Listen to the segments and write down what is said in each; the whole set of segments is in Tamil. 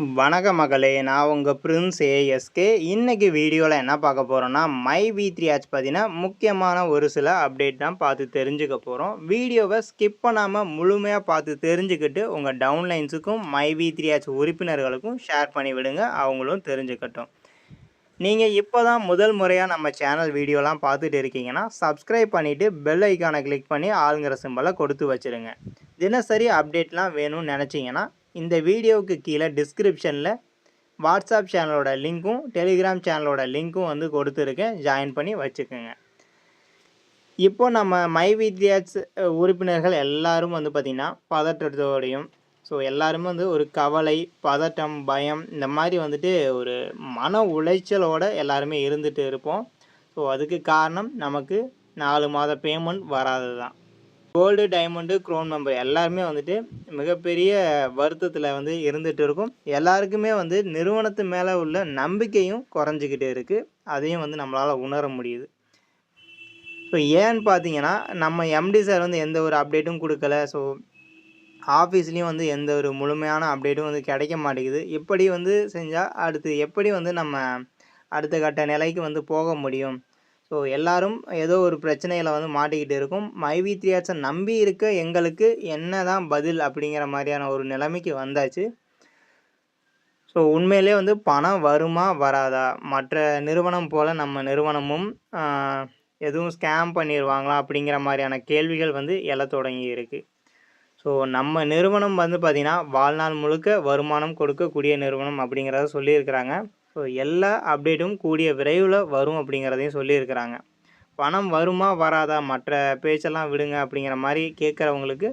வணக்க மகளே நான் உங்கள் பிரின்ஸ் ஏஎஸ்கே இன்றைக்கி வீடியோவில் என்ன பார்க்க போகிறோன்னா மை வி த்ரீ ஆச் பார்த்தீங்கன்னா முக்கியமான ஒரு சில அப்டேட் தான் பார்த்து தெரிஞ்சுக்க போகிறோம் வீடியோவை ஸ்கிப் பண்ணாமல் முழுமையாக பார்த்து தெரிஞ்சுக்கிட்டு உங்கள் டவுன்லைன்ஸுக்கும் மை வி த்ரீ ஆச் உறுப்பினர்களுக்கும் ஷேர் பண்ணி விடுங்க அவங்களும் தெரிஞ்சுக்கட்டும். நீங்கள் இப்போ தான் முதல் முறையாக நம்ம சேனல் வீடியோலாம் பார்த்துட்டு இருக்கீங்கன்னா சப்ஸ்கிரைப் பண்ணிவிட்டு பெல் ஐக்கானை கிளிக் பண்ணி ஆளுங்கிற சிம்பலை கொடுத்து வச்சுருங்க. தினசரி அப்டேட்லாம் வேணும்னு நினச்சிங்கன்னா இந்த வீடியோவுக்கு கீழே டிஸ்கிரிப்ஷனில் வாட்ஸ்அப் சேனலோட லிங்க்கும் டெலிகிராம் சேனலோட லிங்க்கும் வந்து கொடுத்துருக்கேன். ஜாயின் பண்ணி வச்சுக்கோங்க. இப்போ நம்ம மை வித்யாஸ் உறுப்பினர்கள் எல்லாரும் வந்து பார்த்திங்கன்னா பதற்றத்தோடையும் ஸோ எல்லாருமே வந்து ஒரு கவலை பதட்டம் பயம் இந்த மாதிரி வந்துட்டு ஒரு மன உளைச்சலோட எல்லாருமே இருந்துகிட்டு இருப்போம். ஸோ அதுக்கு காரணம் நமக்கு நாலு மாத பேமெண்ட் வராது தான் கோல்டு டைமண்டு க்ரோன் மெம்பர் எல்லாருமே வந்துட்டு மிகப்பெரிய வருத்தத்தில் வந்து இருந்துகிட்டு இருக்கும். எல்லாருக்குமே வந்து நிறுவனத்து மேலே உள்ள நம்பிக்கையும் குறைஞ்சிக்கிட்டு இருக்குது அதையும் வந்து நம்மளால் உணர முடியுது. ஸோ ஏன்னு பார்த்தீங்கன்னா நம்ம எம்டி சார் வந்து எந்த ஒரு அப்டேட்டும் கொடுக்கல. ஸோ ஆஃபீஸ்லேயும் வந்து எந்த ஒரு முழுமையான அப்டேட்டும் வந்து கிடைக்க மாட்டேங்குது. இப்படி வந்து செஞ்சால் அடுத்து எப்படி வந்து நம்ம அடுத்த கட்ட நிலைக்கு வந்து போக முடியும்? ஸோ எல்லாரும் ஏதோ ஒரு பிரச்சனையில் வந்து மாட்டிக்கிட்டு இருக்கும். மைவி த்ரீயாட்ஸை நம்பி இருக்க எங்களுக்கு என்ன தான் பதில் அப்படிங்கிற மாதிரியான ஒரு நிலைமைக்கு வந்தாச்சு. ஸோ உண்மையிலே வந்து பணம் வருமா வராதா? மற்ற நிறுவனம் போல் நம்ம நிறுவனமும் எதுவும் ஸ்கேம் பண்ணிடுவாங்களா அப்படிங்கிற மாதிரியான கேள்விகள் வந்து எழ தொடங்கி இருக்குது ஸோ நம்ம நிறுவனம் வந்து பார்த்திங்கன்னா வாழ்நாள் முழுக்க வருமானம் கொடுக்கக்கூடிய நிறுவனம் அப்படிங்கிறத சொல்லியிருக்கிறாங்க. ஸோ எல்லா அப்டேட்டும் கூடிய விரைவில் வரும் அப்படிங்கிறதையும் சொல்லியிருக்கிறாங்க. பணம் வருமா வராதா? மற்ற பேச்செல்லாம் விடுங்க அப்படிங்கிற மாதிரி கேட்குறவங்களுக்கு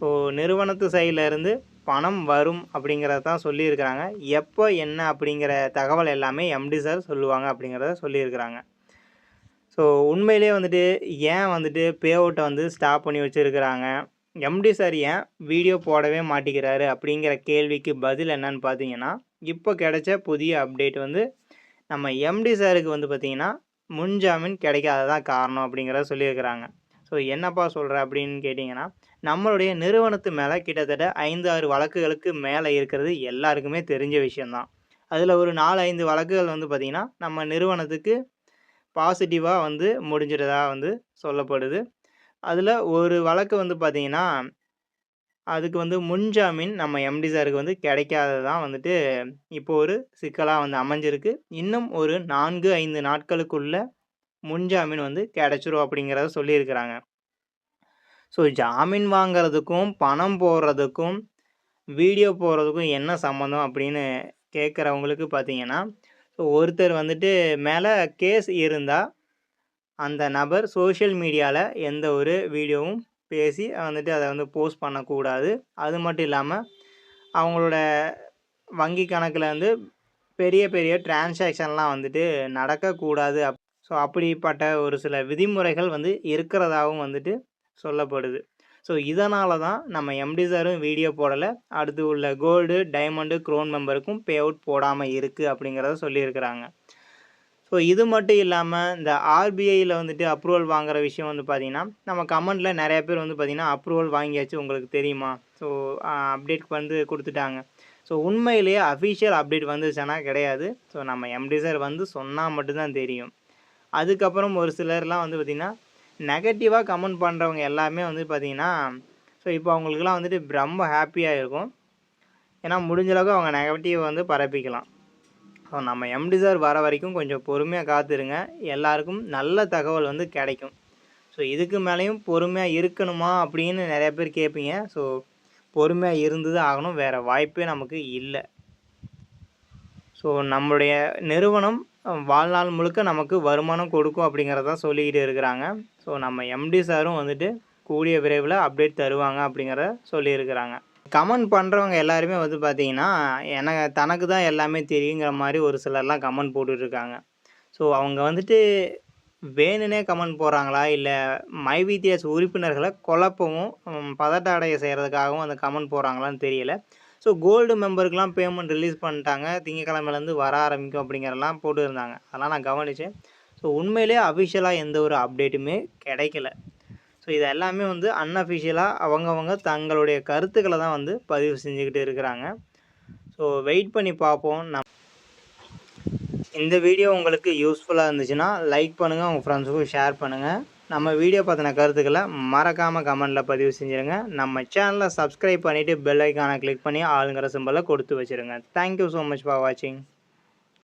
ஸோ நிறுவனத்து சைடில் இருந்து பணம் வரும் அப்படிங்கிறத தான் சொல்லியிருக்கிறாங்க. எப்போ என்ன அப்படிங்கிற தகவல் எல்லாமே எம்டி சார் சொல்லுவாங்க அப்படிங்கிறத சொல்லியிருக்கிறாங்க. ஸோ உண்மையிலே வந்துட்டு ஏன் வந்துட்டு பே அவுட்டை வந்து ஸ்டாப் பண்ணி வச்சுருக்கிறாங்க? எம்டி சார் ஏன் வீடியோ போடவே மாட்டேங்கிறாரு அப்படிங்கிற கேள்விக்கு பதில் என்னன்னு பார்த்தீங்கன்னா இப்போ கிடைச்ச புதிய அப்டேட் வந்து நம்ம எம்டி சாருக்கு வந்து பார்த்தீங்கன்னா முன்ஜாமீன் கிடைக்காததான் காரணம் அப்படிங்கிறத சொல்லியிருக்கிறாங்க. ஸோ என்னப்பா சொல்கிற அப்படின்னு கேட்டிங்கன்னா நம்மளுடைய நிறுவனத்து மேலே கிட்டத்தட்ட ஐந்து ஆறு வழக்குகளுக்கு மேலே இருக்கிறது எல்லாருக்குமே தெரிஞ்ச விஷயந்தான் அதில் ஒரு நாலு ஐந்து வழக்குகள் வந்து பார்த்திங்கன்னா நம்ம நிறுவனத்துக்கு பாசிட்டிவாக வந்து முடிஞ்சிட்டதாக வந்து சொல்லப்படுது. அதில் ஒரு வழக்கு வந்து பார்த்திங்கன்னா அதுக்கு வந்து முன்ஜாமீன் நம்ம எம்டி சாருக்கு வந்து கிடைக்காதது தான் வந்துட்டு இப்போ ஒரு சிக்கலாக வந்து அமைஞ்சிருக்கு. இன்னும் ஒரு நான்கு ஐந்து நாட்களுக்குள்ள முன்ஜாமீன் வந்து கிடைச்சிரும் அப்படிங்கிறத சொல்லியிருக்கிறாங்க. ஸோ ஜாமீன் வாங்குறதுக்கும் பணம் போடுறதுக்கும் வீடியோ போடுறதுக்கும் என்ன சம்மந்தம் அப்படின்னு கேட்குறவங்களுக்கு பார்த்தீங்கன்னா ஸோ ஒருத்தர் வந்துட்டு மேலே கேஸ் இருந்தால் அந்த நபர் சோஷியல் மீடியாவில் எந்த ஒரு வீடியோவும் பேசி வந்துட்டு அதை வந்து போஸ்ட் பண்ணக்கூடாது. அது மட்டும் இல்லாமல் அவங்களோட வங்கி கணக்கில் வந்து பெரிய பெரிய டிரான்சாக்ஷன்லாம் வந்துட்டு நடக்கக்கூடாது. அப் ஸோ அப்படிப்பட்ட ஒரு சில விதிமுறைகள் வந்து இருக்கிறதாகவும் வந்துட்டு சொல்லப்படுது. ஸோ இதனால தான் நம்ம எம்டி சாரும் வீடியோ போடலை. அடுத்து உள்ள கோல்டு டைமண்டு க்ரோன் மெம்பருக்கும் பே அவுட் போடாமல் இருக்குது அப்படிங்கிறத சொல்லியிருக்கிறாங்க. ஸோ இது மட்டும் இல்லாமல் இந்த ஆர்பிஐயில் வந்துட்டு அப்ரூவல் வாங்குகிற விஷயம் வந்து பார்த்திங்கன்னா நம்ம கமெண்ட்டில் நிறைய பேர் வந்து பார்த்திங்கன்னா அப்ரூவல் வாங்கியாச்சு உங்களுக்கு தெரியுமா? ஸோ அப்டேட் வந்து கொடுத்துட்டாங்க. ஸோ உண்மையிலேயே அஃபிஷியல் அப்டேட் வந்துச்சுன்னா கிடையாது. ஸோ நம்ம எம்டி சார் வந்து சொன்னால் மட்டும்தான் தெரியும். அதுக்கப்புறம் ஒரு சிலர்லாம் வந்து பார்த்திங்கன்னா நெகட்டிவாக கமெண்ட் பண்ணுறவங்க எல்லாமே வந்து பார்த்திங்கன்னா ஸோ இப்போ அவங்களுக்குலாம் வந்துட்டு ரொம்ப ஹாப்பியாக இருக்கும். ஏன்னா முடிஞ்சளவுக்கு அவங்க நெகட்டிவ் வந்து பரப்பிக்கலாம். ஸோ நம்ம எம்டி சார் வர வரைக்கும் கொஞ்சம் பொறுமையாக காத்துருங்க. எல்லாருக்கும் நல்ல தகவல் வந்து கிடைக்கும். ஸோ இதுக்கு மேலேயும் பொறுமையாக இருக்கணுமா அப்படின்னு நிறைய பேர் கேட்பீங்க ஸோ பொறுமையாக இருந்து தான் ஆகணும். வேறு வாய்ப்பே நமக்கு இல்லை. ஸோ நம்மளுடைய நிறுவனம் வாழ்நாள் முழுக்க நமக்கு வருமானம் கொடுக்கும் அப்படிங்கிறத சொல்லிக்கிட்டு இருக்கிறாங்க. ஸோ நம்ம எம்டி சாரும் வந்துட்டு கூடிய விரைவில் அப்டேட் தருவாங்க அப்படிங்கிறத சொல்லியிருக்கிறாங்க. கமெண்ட் பண்ணுறவங்க எல்லாருமே வந்து பார்த்தீங்கன்னா எனக்கு தனக்கு தான் எல்லாமே தெரியுங்கிற மாதிரி ஒரு சிலர்லாம் கமெண்ட் போட்டுட்ருக்காங்க. ஸோ அவங்க வந்துட்டு வேணுனே கமெண்ட் போடுறாங்களா? இல்லை மை வித்தியாச உறுப்பினர்களை குழப்பவும் பதட்ட அடைய செய்கிறதுக்காகவும் அந்த கமெண்ட் போடுறாங்களான்னு தெரியல. ஸோ கோல்டு மெம்பருக்கெலாம் பேமெண்ட் ரிலீஸ் பண்ணிட்டாங்க. திங்கக்கிழமையிலேருந்து வர ஆரம்பிக்கும் அப்படிங்கிறலாம் போட்டுருந்தாங்க. அதெல்லாம் நான் கவனித்தேன் ஸோ உண்மையிலே அஃபிஷியலாக எந்த ஒரு அப்டேட்டுமே கிடைக்கல. ஸோ இது எல்லாமே வந்து அன்அஃபிஷியலாக அவங்கவங்க தங்களுடைய கருத்துக்களை தான் வந்து பதிவு செஞ்சுக்கிட்டு இருக்கிறாங்க. ஸோ வெயிட் பண்ணி பார்ப்போம். நம் இந்த வீடியோ உங்களுக்கு யூஸ்ஃபுல்லாக இருந்துச்சுன்னா லைக் பண்ணுங்கள் உங்கள் ஃப்ரெண்ட்ஸுக்கும் ஷேர் பண்ணுங்கள் நம்ம வீடியோ பற்றின கருத்துக்களை மறக்காமல் கமெண்டில் பதிவு செஞ்சுருங்க. நம்ம சேனலை சப்ஸ்கிரைப் பண்ணிவிட்டு பெல் ஐக்கானை கிளிக் பண்ணி ஆளுங்கிற சிம்பலை கொடுத்து வச்சுருங்க. தேங்க்யூ ஸோ மச் ஃபார் வாட்சிங்